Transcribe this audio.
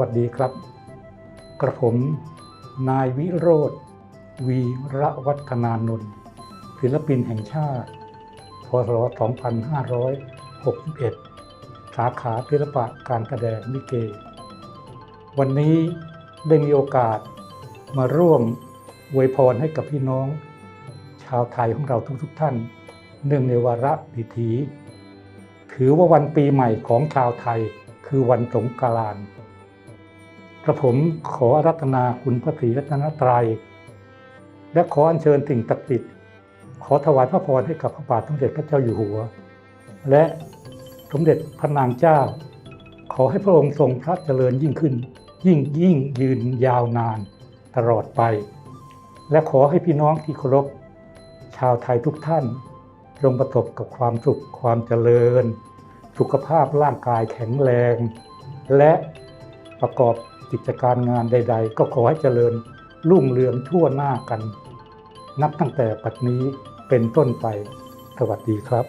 วัสดีครับ กระผม นายวิโรธวีระวัฒนานนท์ศิลปินแห่งชาติ พศ 2561 สาขาศิลปะการแสดงลิเก วันนี้ได้มีโอกาสมาร่วมอวยพรให้กับพี่น้อง ชาวไทยของเราทุกๆทท่าน เนื่องในวาระดิถีถือว่าวันปีใหม่ของชาวไทยคือวันสงกรานต์ กระผมขอรัตนาคุณพระศรีรัตนตรัย และขออัญเชิญสิ่งศักดิ์สิทธิ์ขอถวายพระพรให้กับพระบาทสมเด็จพระเจ้าอยู่หัว และสมเด็จพระนางเจ้า ขอให้พระองค์ทรงพระเจริญยิ่งขึ้น ยิ่งยิ่งยืนยาวนานตลอดไป และขอให้พี่น้องที่เคารพชาวไทยทุกท่านจงประสบกับความสุขความเจริญ สุขภาพร่างกายแข็งแรง และประกอบ กิจการงานใด ๆ ก็ขอให้เจริญรุ่งเรืองทั่วหน้ากัน นับตั้งแต่ปัจจุบันนี้เป็นต้นไป สวัสดีครับ